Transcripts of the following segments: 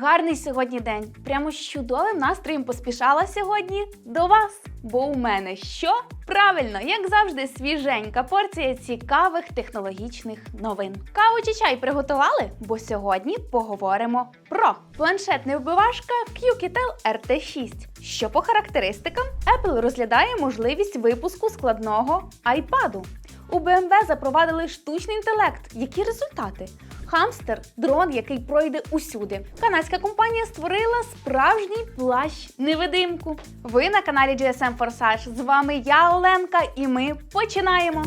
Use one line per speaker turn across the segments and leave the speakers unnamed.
Гарний сьогодні день. Прямо з чудовим настроєм поспішала сьогодні до вас. Бо у мене що? Правильно, як завжди, свіженька порція цікавих технологічних новин. Каву чи чай приготували? Бо сьогодні поговоримо про планшетна вбивашка QKTEL RT6. Що по характеристикам Apple розглядає можливість випуску складного iPad. У BMW запровадили штучний інтелект. Які результати? Хамстер дрон, який пройде усюди. Канадська компанія створила справжній плащ невидимку. Ви на каналі GSM Forsage. З вами я, Оленка, і ми починаємо.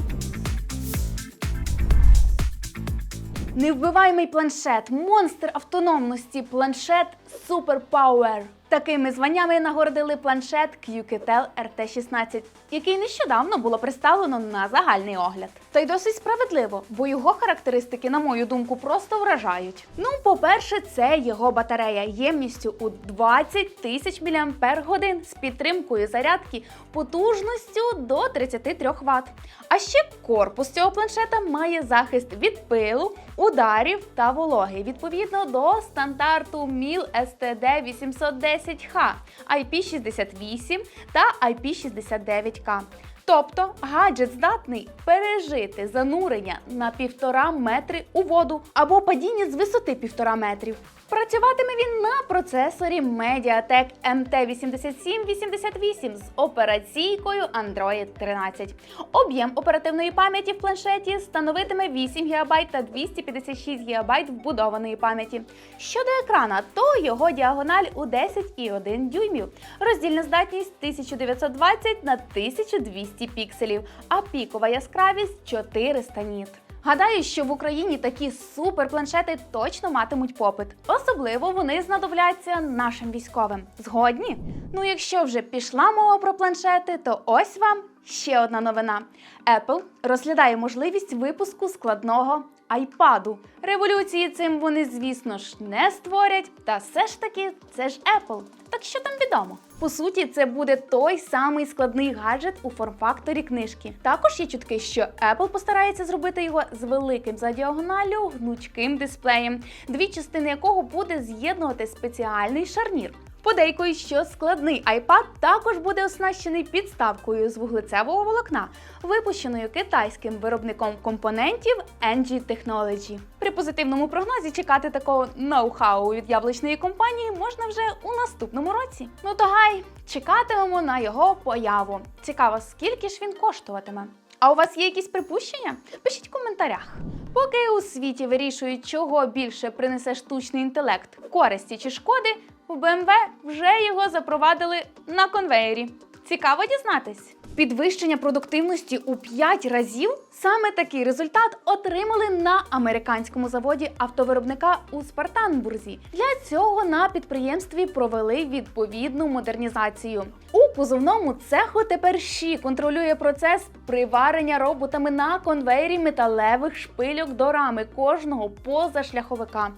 Невбиваємий планшет, монстр автономності, планшет Superpower. Такими званнями нагородили планшет QKTEL RT16, який нещодавно було представлено на загальний огляд. Та й досить справедливо, бо його характеристики, на мою думку, просто вражають. Ну, по-перше, це його батарея ємністю у 20 тисяч мАч з підтримкою зарядки потужністю до 33 Вт. А ще корпус цього планшета має захист від пилу, ударів та вологи відповідно до стандарту MIL STD 810H, IP68 та IP69K. Тобто гаджет здатний пережити занурення на півтора метри у воду або падіння з висоти півтора метрів. Працюватиме він на процесорі Mediatek MT8788 з операційкою Android 13. Об'єм оперативної пам'яті в планшеті становитиме 8 ГБ та 256 ГБ вбудованої пам'яті. Щодо екрана, то його діагональ у 10,1 дюймів, роздільна здатність 1920 на 1200 пікселів, а пікова яскравість 400 ніт. Гадаю, що в Україні такі суперпланшети точно матимуть попит. Особливо вони знадобляться нашим військовим. Згодні? Ну, якщо вже пішла мова про планшети, то ось вам ще одна новина: Apple розглядає можливість випуску складного айпаду. Революції цим вони, звісно ж, не створять, та все ж таки це ж Apple. Так що там відомо? По суті, це буде той самий складний гаджет у форм-факторі книжки. Також є чутки, що Apple постарається зробити його з великим за діагоналю гнучким дисплеєм, дві частини якого буде з'єднувати спеціальний шарнір. Подейкують, що складний iPad також буде оснащений підставкою з вуглецевого волокна, випущеною китайським виробником компонентів NG Technology. При позитивному прогнозі чекати такого ноу-хау від яблучної компанії можна вже у наступному році. Ну то гай, чекатимемо на його появу. Цікаво, скільки ж він коштуватиме. А у вас є якісь припущення? Пишіть в коментарях. Поки у світі вирішують, чого більше принесе штучний інтелект користі чи шкоди, у BMW вже його запровадили на конвеєрі. Цікаво дізнатись. Підвищення продуктивності у 5 разів саме такий результат отримали на американському заводі автовиробника у Спартанбурзі. Для цього на підприємстві провели відповідну модернізацію. У позовному цеху тепер ЩІ контролює процес приварення роботами на конвеєрі металевих шпильок до рами кожного позашляховика.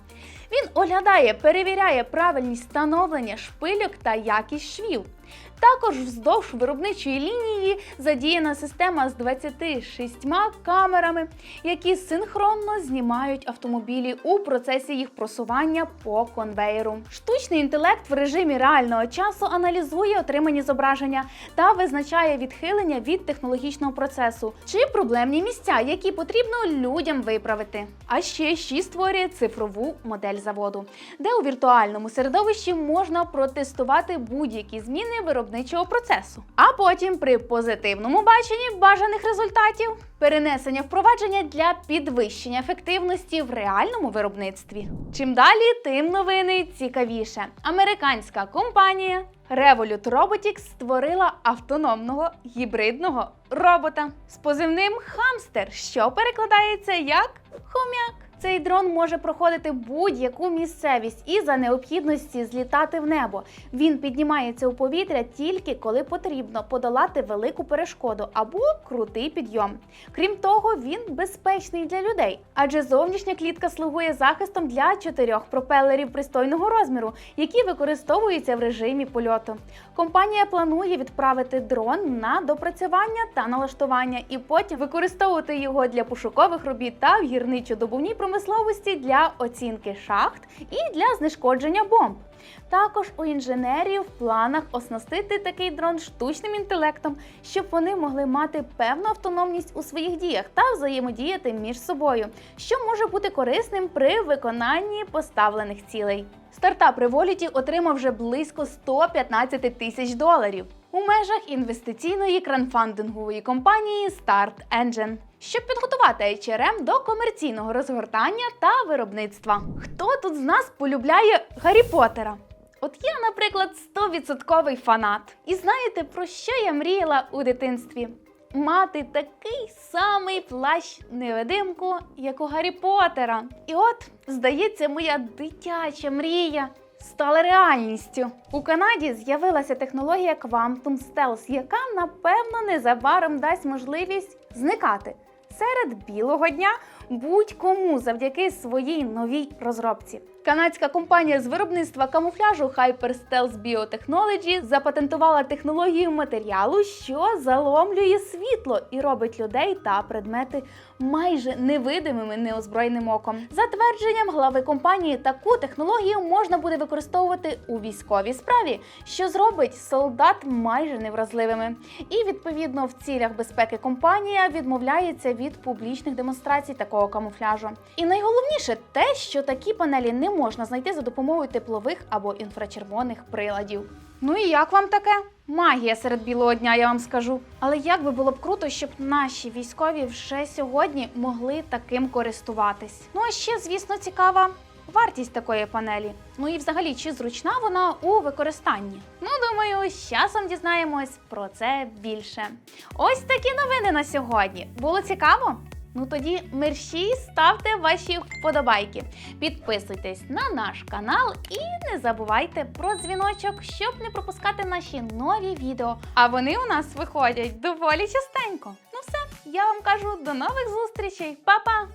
Він оглядає, перевіряє правильність становлення шпильок та якість швів. Також вздовж виробничої лінії задіяна система з 26 камерами, які синхронно знімають автомобілі у процесі їх просування по конвеєру. Штучний інтелект в режимі реального часу аналізує отримані зображення та визначає відхилення від технологічного процесу чи проблемні місця, які потрібно людям виправити. А ще ще створює цифрову модель заводу, де у віртуальному середовищі можна протестувати будь-які зміни виробничого процесу. А потім, при позитивному баченні бажаних результатів, перенесення впровадження для підвищення ефективності в реальному виробництві. Чим далі, тим новини цікавіше. Американська компанія Revolut Robotics створила автономного гібридного робота з позивним Хамстер, що перекладається як хом'як. Цей дрон може проходити будь-яку місцевість і за необхідності злітати в небо. Він піднімається у повітря тільки коли потрібно подолати велику перешкоду або крутий підйом. Крім того, він безпечний для людей, адже зовнішня клітка слугує захистом для чотирьох пропелерів пристойного розміру, які використовуються в режимі польоту. Компанія планує відправити дрон на допрацювання та налаштування, і потім використовувати його для пошукових робіт та в гірничо-добувній промисловості промисловості для оцінки шахт і для знешкодження бомб. Також у інженерів в планах оснастити такий дрон штучним інтелектом, щоб вони могли мати певну автономність у своїх діях та взаємодіяти між собою, що може бути корисним при виконанні поставлених цілей. Стартап Revolity отримав вже близько 115 тисяч доларів у межах інвестиційної кранфандингової компанії Start Engine, щоб підготувати HRM до комерційного розгортання та виробництва. Хто тут з нас полюбляє Гаррі Поттера? От я, наприклад, 100% фанат. І знаєте, про що я мріяла у дитинстві? Мати такий самий плащ невидимку, як у Гаррі Поттера. І от, здається, моя дитяча мрія стала реальністю. У Канаді з'явилася технологія Quantum Stealth, яка напевно незабаром дасть можливість зникати серед білого дня будь-кому завдяки своїй новій розробці. Канадська компанія з виробництва камуфляжу HyperStealth Biotechnology запатентувала технологію матеріалу, що заломлює світло і робить людей та предмети майже невидимими неозброєним оком. За твердженням глави компанії, таку технологію можна буде використовувати у військовій справі, що зробить солдат майже невразливими. І відповідно в цілях безпеки компанія відмовляється від публічних демонстрацій такого камуфляжу. І найголовніше те, що такі панелі не можна знайти за допомогою теплових або інфрачервоних приладів. Ну і як вам таке? Магія серед білого дня, я вам скажу. Але як би було б круто, щоб наші військові вже сьогодні могли таким користуватись. Ну а ще, звісно, цікава вартість такої панелі. Ну і взагалі, чи зручна вона у використанні? Ну, думаю, з часом дізнаємось про це більше. Ось такі новини на сьогодні. Було цікаво? Ну тоді мерщій ставте ваші вподобайки, підписуйтесь на наш канал і не забувайте про дзвіночок, щоб не пропускати наші нові відео. А вони у нас виходять доволі частенько. Ну все, я вам кажу до нових зустрічей, Па-па!